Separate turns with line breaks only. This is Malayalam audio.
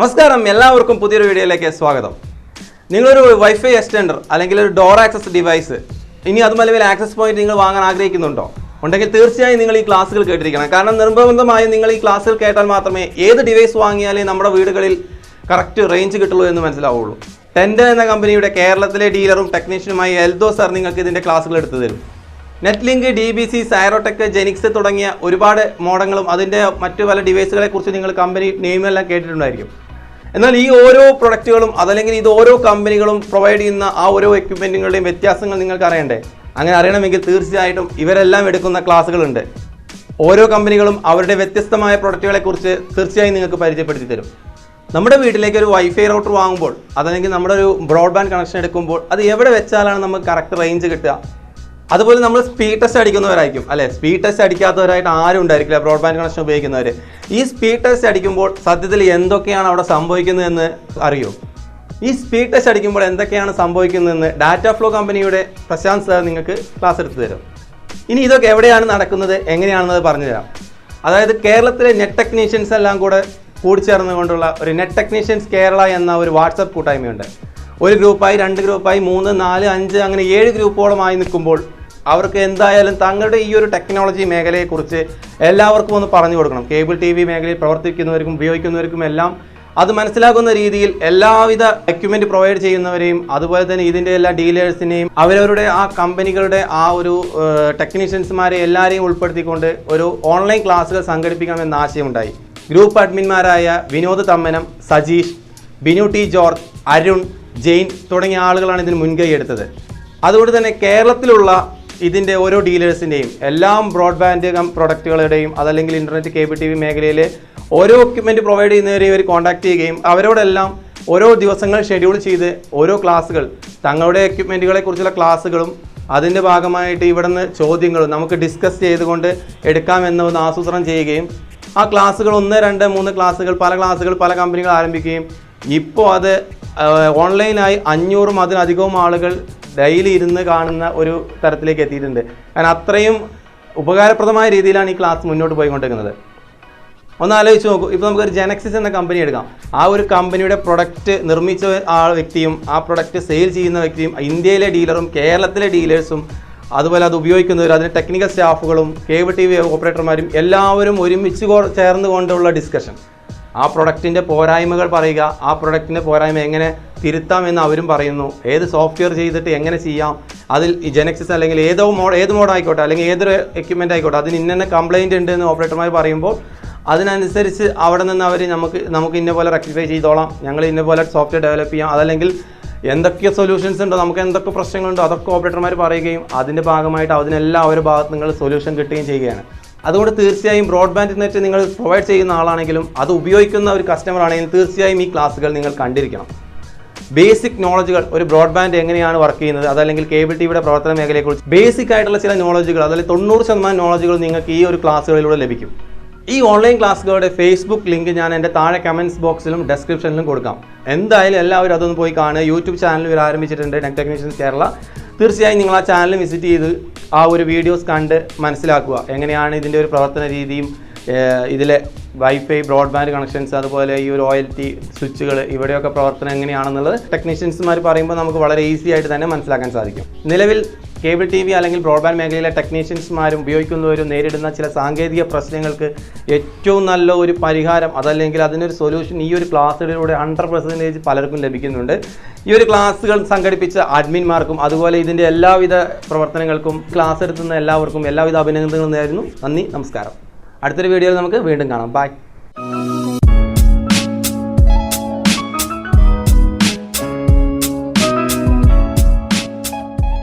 നമസ്കാരം എല്ലാവർക്കും പുതിയൊരു വീഡിയോയിലേക്ക് സ്വാഗതം. നിങ്ങളൊരു വൈഫൈ എക്സ്റ്റൻഡർ അല്ലെങ്കിൽ ഒരു ഡോർ ആക്സസ് ഡിവൈസ് ഇനി അതുമല്ലെങ്കിൽ ആക്സസ് പോയിന്റ് നിങ്ങൾ വാങ്ങാൻ ആഗ്രഹിക്കുന്നുണ്ടോ? ഉണ്ടെങ്കിൽ തീർച്ചയായും നിങ്ങൾ ഈ ക്ലാസ്സുകൾ കേട്ടിരിക്കണം. കാരണം നിർബന്ധമായും നിങ്ങൾ ഈ ക്ലാസ്സുകൾ കേട്ടാൽ മാത്രമേ ഏത് ഡിവൈസ് വാങ്ങിയാലേ നമ്മുടെ വീടുകളിൽ കറക്റ്റ് റേഞ്ച് കിട്ടുള്ളൂ എന്ന് മനസ്സിലാവുള്ളൂ. ടെൻഡ എന്ന കമ്പനിയുടെ കേരളത്തിലെ ഡീലറും ടെക്നീഷ്യനുമായി എൽദോ സാർ നിങ്ങൾക്ക് ഇതിന്റെ ക്ലാസ്സുകൾ എടുത്തു തരും. Net link D B C Syrotech Genexis തുടങ്ങിയ ഒരുപാട് മോഡങ്ങളും അതിന്റെ മറ്റു പല ഡിവൈസുകളെ കുറിച്ച് നിങ്ങൾ കമ്പനി നെയിമെല്ലാം കേട്ടിട്ടുണ്ടായിരിക്കും. എന്നാൽ ഈ ഓരോ പ്രൊഡക്റ്റുകളും അതല്ലെങ്കിൽ ഇത് ഓരോ കമ്പനികളും പ്രൊവൈഡ് ചെയ്യുന്ന ആ ഓരോ എക്യുപ്മെന്റുകളുടെയും വ്യത്യാസങ്ങൾ നിങ്ങൾക്ക് അറിയണ്ടേ? അങ്ങനെ അറിയണമെങ്കിൽ തീർച്ചയായിട്ടും ഇവരെല്ലാം എടുക്കുന്ന ക്ലാസ്സുകളുണ്ട്. ഓരോ കമ്പനികളും അവരുടെ വ്യത്യസ്തമായ പ്രൊഡക്റ്റുകളെ കുറിച്ച് തീർച്ചയായും നിങ്ങൾക്ക് പരിചയപ്പെടുത്തി തരും. നമ്മുടെ വീട്ടിലേക്ക് ഒരു വൈഫൈ റൗട്ടർ വാങ്ങുമ്പോൾ അതല്ലെങ്കിൽ നമ്മുടെ ഒരു ബ്രോഡ്ബാൻഡ് കണക്ഷൻ എടുക്കുമ്പോൾ അത് എവിടെ വെച്ചാലാണ് നമുക്ക് കറക്റ്റ് റേഞ്ച് കിട്ടുക? അതുപോലെ നമ്മൾ സ്പീഡ് ടെസ്റ്റ് അടിക്കുന്നവരായിരിക്കും അല്ലെ? സ്പീഡ് ടെസ്റ്റ് അടിക്കാത്തവരായിട്ട് ആരും ഉണ്ടായിരിക്കില്ല ബ്രോഡ്ബാൻഡ് കണക്ഷൻ ഉപയോഗിക്കുന്നവർ ഈ സ്പീഡ് ടെസ്റ്റ് അടിക്കുമ്പോൾ സത്യത്തിൽ എന്തൊക്കെയാണ് അവിടെ സംഭവിക്കുന്നതെന്ന് അറിയോ? ഈ സ്പീഡ് ടെസ്റ്റ് അടിക്കുമ്പോൾ എന്തൊക്കെയാണ് സംഭവിക്കുന്നതെന്ന് ഡാറ്റ ഫ്ലോ കമ്പനിയുടെ പ്രശാന്ത് സാർ നിങ്ങൾക്ക് ക്ലാസ് എടുത്തു തരും. ഇനി ഇതൊക്കെ എവിടെയാണ് നടക്കുന്നത് എങ്ങനെയാണെന്നത് പറഞ്ഞുതരാം അതായത് കേരളത്തിലെ നെറ്റ് ടെക്നീഷ്യൻസ് എല്ലാം കൂടെ കൂടിച്ചേർന്നുകൊണ്ടുള്ള ഒരു നെറ്റ് ടെക്നീഷ്യൻസ് കേരള എന്ന ഒരു വാട്സപ്പ് കൂട്ടായ്മയുണ്ട്. ഒരു ഗ്രൂപ്പായി രണ്ട് ഗ്രൂപ്പായി മൂന്ന് നാല് അഞ്ച് അങ്ങനെ ഏഴ് ഗ്രൂപ്പോളമായി നിൽക്കുമ്പോൾ അവർക്ക് എന്തായാലും തങ്ങളുടെ ഈ ഒരു ടെക്നോളജി മേഖലയെക്കുറിച്ച് എല്ലാവർക്കും ഒന്ന് പറഞ്ഞു കൊടുക്കണം. കേബിൾ ടി വി മേഖലയിൽ പ്രവർത്തിക്കുന്നവർക്കും ഉപയോഗിക്കുന്നവർക്കും എല്ലാം അത് മനസ്സിലാക്കുന്ന രീതിയിൽ എല്ലാവിധ എക്യുപ്മെന്റ് പ്രൊവൈഡ് ചെയ്യുന്നവരെയും അതുപോലെ തന്നെ ഇതിന്റെ എല്ലാ ഡീലേഴ്സിനെയും അവരവരുടെ ആ കമ്പനികളുടെ ആ ഒരു ടെക്നീഷ്യൻസ്മാരെ എല്ലാവരെയും ഉൾപ്പെടുത്തിക്കൊണ്ട് ഒരു ഓൺലൈൻ ക്ലാസ്സുകൾ സംഘടിപ്പിക്കണമെന്ന ആശയമുണ്ടായി. ഗ്രൂപ്പ് അഡ്മിന്മാരായ വിനോദ് തമ്മനം സജീഷ് ബിനു ടി ജോർജ് അരുൺ ജെയിൻ തുടങ്ങിയ ആളുകളാണ് ഇതിന് മുൻകൈ എടുത്തത്. അതുകൊണ്ട് തന്നെ കേരളത്തിലുള്ള ഇതിന്റെ ഓരോ ഡീലേഴ്സിന്റെയും എല്ലാം ബ്രോഡ്ബാൻഡ് പ്രൊഡക്റ്റുകളുടെയും അതല്ലെങ്കിൽ ഇന്റർനെറ്റ് കേബിൾ ടി വി ഓരോ എക്യുപ്മെന്റ് പ്രൊവൈഡ് ചെയ്യുന്നവരെയും ഇവർ കോൺടാക്ട് ചെയ്യുകയും അവരോടെല്ലാം ഓരോ ദിവസങ്ങൾ ഷെഡ്യൂൾ ചെയ്ത് ഓരോ ക്ലാസ്സുകൾ തങ്ങളുടെ എക്യുപ്മെന്റുകളെ കുറിച്ചുള്ള ക്ലാസ്സുകളും അതിന്റെ ഭാഗമായിട്ട് ഇവിടുന്ന് ചോദ്യങ്ങളും നമുക്ക് ഡിസ്കസ് ചെയ്തുകൊണ്ട് എടുക്കാമെന്ന് ആസൂത്രണം ചെയ്യുകയും ആ ക്ലാസ്സുകൾ ഒന്ന് രണ്ട് മൂന്ന് ക്ലാസ്സുകൾ പല ക്ലാസ്സുകൾ പല കമ്പനികൾ ആരംഭിക്കുകയും ഇപ്പോൾ അത് ഓൺലൈനായി അഞ്ഞൂറും അതിലധികവും ആളുകൾ ഡെയിലി ഇരുന്ന് കാണുന്ന ഒരു തരത്തിലേക്ക് എത്തിയിട്ടുണ്ട്. കാരണം അത്രയും ഉപകാരപ്രദമായ രീതിയിലാണ് ഈ ക്ലാസ് മുന്നോട്ട് പോയിക്കൊണ്ടിരിക്കുന്നത്. ഒന്ന് ആലോചിച്ച് നോക്കൂ. ഇപ്പോൾ നമുക്കൊരു ജെനക്സിസ് എന്ന കമ്പനി എടുക്കാം. ആ ഒരു കമ്പനിയുടെ പ്രൊഡക്റ്റ് നിർമ്മിച്ച ആ വ്യക്തിയും ആ പ്രൊഡക്റ്റ് സെയിൽ ചെയ്യുന്ന വ്യക്തിയും ഇന്ത്യയിലെ ഡീലറും കേരളത്തിലെ ഡീലേഴ്സും അതുപോലെ അത് ഉപയോഗിക്കുന്നവർ അതിന്റെ ടെക്നിക്കൽ സ്റ്റാഫുകളും കേബിൾ ടി വി ഓപ്പറേറ്റർമാരും എല്ലാവരും ഒരുമിച്ച് ചേർന്ന് കൊണ്ടുള്ള ഡിസ്കഷൻ ആ പ്രൊഡക്റ്റിന്റെ പോരായ്മകൾ പറയുക ആ പ്രൊഡക്റ്റിന്റെ പോരായ്മ എങ്ങനെ തിരുത്താം എന്ന് അവരും പറയുന്നു. ഏത് സോഫ്റ്റ്വെയർ ചെയ്തിട്ട് എങ്ങനെ ചെയ്യാം അതിൽ ജെനക്സിസ് അല്ലെങ്കിൽ ഏതോ മോഡ് ഏത് മോഡ് ആയിക്കോട്ടെ അല്ലെങ്കിൽ ഏതൊരു എക്യുപ്മെന്റ് ആയിക്കോട്ടെ അതിന് ഇന്ന കംപ്ലയിന്റ് ഉണ്ട് എന്ന് ഓപ്പറേറ്റർമാർ പറയുമ്പോൾ അതിനനുസരിച്ച് അവിടെ നിന്ന് അവർ നമുക്ക് നമുക്ക് ഇന്ന പോലെ റെക്ടിഫൈ ചെയ്തോളാം ഞങ്ങൾ ഇന്ന പോലെ സോഫ്റ്റ്വെയർ ഡെവലപ്പ് ചെയ്യാം. അതല്ലെങ്കിൽ എന്തൊക്കെ സൊല്യൂഷൻസ് ഉണ്ടോ നമുക്ക് എന്തൊക്കെ പ്രശ്നങ്ങളുണ്ടോ അതൊക്കെ ഓപ്പറേറ്റർമാർ പറയുകയും അതിന്റെ ഭാഗമായിട്ട് അതിനെല്ലാം അവരുടെ ഭാഗത്ത് നിങ്ങൾ സൊല്യൂഷൻ കിട്ടുകയും ചെയ്യുകയാണ്. അതുകൊണ്ട് തീർച്ചയായും ബ്രോഡ്ബാൻഡ് നെറ്റ് നിങ്ങൾ പ്രൊവൈഡ് ചെയ്യുന്ന ആളാണെങ്കിലും അത് ഉപയോഗിക്കുന്ന ഒരു കസ്റ്റമർ ആണെങ്കിലും തീർച്ചയായും ഈ ക്ലാസ്സുകൾ നിങ്ങൾ കണ്ടിരിക്കണം. ബേസിക് നോളജുകൾ ഒരു ബ്രോഡ്ബാൻഡ് എങ്ങനെയാണ് വർക്ക് ചെയ്യുന്നത് അതല്ലെങ്കിൽ കേബിൾ ടിവിയുടെ പ്രവർത്തന മേഖലയെക്കുറിച്ച് ബേസിക് ആയിട്ടുള്ള ചില നോളജുകൾ അതല്ലെങ്കിൽ തൊണ്ണൂറ് ശതമാനം നോളജുകൾ നിങ്ങൾക്ക് ഈ ഒരു ക്ലാസ്സുകളിലൂടെ ലഭിക്കും. ഈ ഓൺലൈൻ ക്ലാസ്സുകളുടെ ഫേസ്ബുക്ക് ലിങ്ക് ഞാൻ എന്റെ താഴെ കമന്റ്സ് ബോക്സിലും ഡെസ്ക്രിപ്ഷനിലും കൊടുക്കാം. എന്തായാലും എല്ലാവരും അതൊന്ന് പോയി കാണുക. യൂട്യൂബ് ചാനൽ ഇവർ ആരംഭിച്ചിട്ടുണ്ട് നെക് ടെക്നീഷ്യൻസ് കേരള തീർച്ചയായും നിങ്ങൾ ആ ചാനൽ വിസിറ്റ് ചെയ്ത് ആ ഒരു വീഡിയോസ് കണ്ട് മനസ്സിലാക്കുക. എങ്ങനെയാണ് ഇതിന്റെ ഒരു പ്രവർത്തന രീതിയും ഇതിലെ വൈഫൈ ബ്രോഡ്ബാൻഡ് കണക്ഷൻസ് അതുപോലെ ഈ ഒരു ഓയിൽറ്റി സ്വിച്ചുകൾ ഇവിടെയൊക്കെ പ്രവർത്തനം എങ്ങനെയാണെന്നുള്ളത് ടെക്നീഷ്യൻസ്മാർ പറയുമ്പോൾ നമുക്ക് വളരെ ഈസി ആയിട്ട് തന്നെ മനസ്സിലാക്കാൻ സാധിക്കും. നിലവിൽ കേബിൾ ടി വി അല്ലെങ്കിൽ ബ്രോഡ്ബാൻഡ് മേഖലയിലെ ടെക്നീഷ്യൻസ്മാരും ഉപയോഗിക്കുന്നവരും നേരിടുന്ന ചില സാങ്കേതിക പ്രശ്നങ്ങൾക്ക് ഏറ്റവും നല്ല ഒരു പരിഹാരം അതല്ലെങ്കിൽ അതിനൊരു സൊല്യൂഷൻ ഈ ഒരു ക്ലാസ്സുകളിലൂടെ ഹൺഡ്രഡ് പെർസെന്റേജ് പലർക്കും ലഭിക്കുന്നുണ്ട്. ഈ ഒരു ക്ലാസ്സുകൾ സംഘടിപ്പിച്ച അഡ്മിന്മാർക്കും അതുപോലെ ഇതിന്റെ എല്ലാവിധ പ്രവർത്തനങ്ങൾക്കും ക്ലാസ് എടുത്തുന്ന എല്ലാവർക്കും എല്ലാവിധ അഭിനന്ദനങ്ങളും നേരുന്നു. നന്ദി നമസ്കാരം. അടുത്തൊരു വീഡിയോയിൽ നമുക്ക് വീണ്ടും കാണാം. ബൈ